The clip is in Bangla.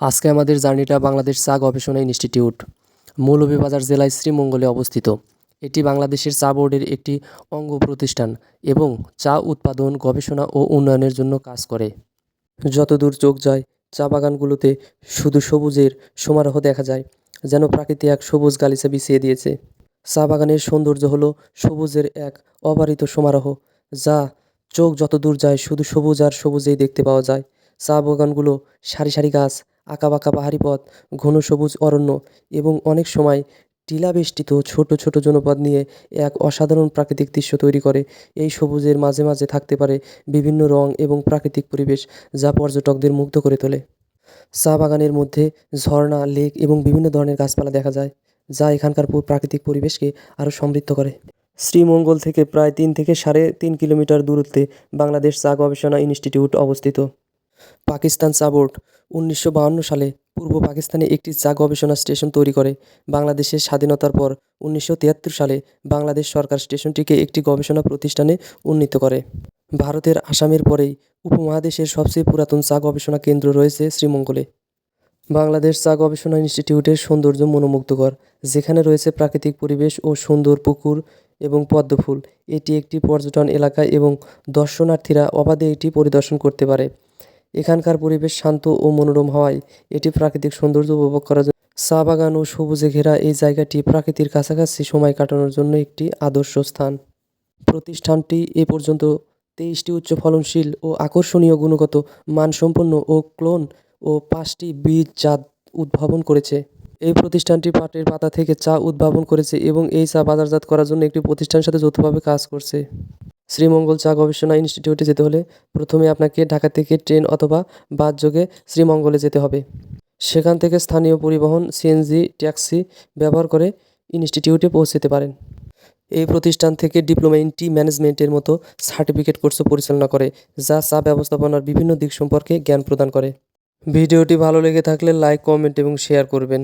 আজকে আমাদের জার্নিটা বাংলাদেশ চা গবেষণা ইনস্টিটিউট, মৌলভীবাজার জেলায় শ্রীমঙ্গলে অবস্থিত। এটি বাংলাদেশের চা বোর্ডের একটি অঙ্গ প্রতিষ্ঠান এবং চা উৎপাদন, গবেষণা ও উন্নয়নের জন্য কাজ করে। যতদূর চোখ যায়, চা বাগানগুলোতে শুধু সবুজের সমারোহ দেখা যায়, যেন প্রকৃতি এক সবুজ গালিচা বিছিয়ে দিয়েছে। চা বাগানের সৌন্দর্য হলো সবুজের এক অবারিত সমারোহ, যা চোখ যত দূর যায় শুধু সবুজ আর সবুজেই দেখতে পাওয়া যায়। চা বাগানগুলো সারি সারি গাছ আঁকাবাঁকা পাহাড়ি পথ, ঘন সবুজ অরণ্য এবং অনেক সময় টিলাবেষ্টিত ছোট ছোট জনপদ নিয়ে এক অসাধারণ প্রাকৃতিক দৃশ্য তৈরি করে। এই সবুজের মাঝে মাঝে থাকতে পারে বিভিন্ন রং এবং প্রাকৃতিক পরিবেশ যা পর্যটকদের মুগ্ধ করে তোলে। চা বাগানের মধ্যে ঝর্ণা, লেক এবং বিভিন্ন ধরনের গাছপালা দেখা যায়, যা এখানকার প্রাকৃতিক পরিবেশকে আরও সমৃদ্ধ করে। শ্রীমঙ্গল থেকে প্রায় তিন থেকে সাড়ে তিন কিলোমিটার দূরত্বে বাংলাদেশ চা গবেষণা ইনস্টিটিউট অবস্থিত। পাকিস্তান চা বোর্ড উনিশশো সালে পূর্ব পাকিস্তানে একটি চা গবেষণা স্টেশন তৈরি করে। বাংলাদেশের স্বাধীনতার পর উনিশশো তিয়াত্তর সালে বাংলাদেশ সরকার স্টেশনটিকে একটি গবেষণা প্রতিষ্ঠানে উন্নীত করে। ভারতের আসামের পরেই উপমহাদেশের সবচেয়ে পুরাতন চা গবেষণা কেন্দ্র রয়েছে শ্রীমঙ্গলে। বাংলাদেশ চা গবেষণা ইনস্টিটিউটের সৌন্দর্য মনোমুগ্ধকর, যেখানে রয়েছে প্রাকৃতিক পরিবেশ ও সুন্দর পুকুর এবং পদ্মফুল এটি একটি পর্যটন এলাকা এবং দর্শনার্থীরা অবাধে এটি পরিদর্শন করতে পারে। এখানকার পরিবেশ শান্ত ও মনোরম হওয়ায় এটি প্রাকৃতিক সৌন্দর্য উপভোগ করার জন্য। চা বাগান ও সবুজে ঘেরা এই জায়গাটি প্রাকৃতির কাছাকাছি সময় কাটানোর জন্য একটি আদর্শ স্থান। প্রতিষ্ঠানটি এ পর্যন্ত তেইশটি উচ্চ ফলনশীল ও আকর্ষণীয় গুণগত, মানসম্পন্ন ও ক্লোন ও পাঁচটি বীজ জাত উদ্ভাবন করেছে। এই প্রতিষ্ঠানটি পাটের পাতা থেকে চা উদ্ভাবন করেছে এবং এই চা বাজারজাত করার জন্য একটি প্রতিষ্ঠানের সাথে যৌথভাবে কাজ করছে। শ্রীমঙ্গল চা গবেষণা ইনস্টিটিউটে যেতে হলে প্রথমে আপনাকে ঢাকা থেকে ট্রেন অথবা বাস যোগে শ্রীমঙ্গলে যেতে হবে। সেখান থেকে স্থানীয় পরিবহন, সিএনজি, ট্যাক্সি ব্যবহার করে ইনস্টিটিউটে পৌঁছতে পারেন। এই প্রতিষ্ঠান থেকে ডিপ্লোমা ইন টি ম্যানেজমেন্টের মতো সার্টিফিকেট কোর্সও পরিচালনা করে, যা চা ব্যবস্থাপনার বিভিন্ন দিক সম্পর্কে জ্ঞান প্রদান করে। ভিডিওটি ভালো লেগে থাকলে লাইক, কমেন্ট এবং শেয়ার করবেন।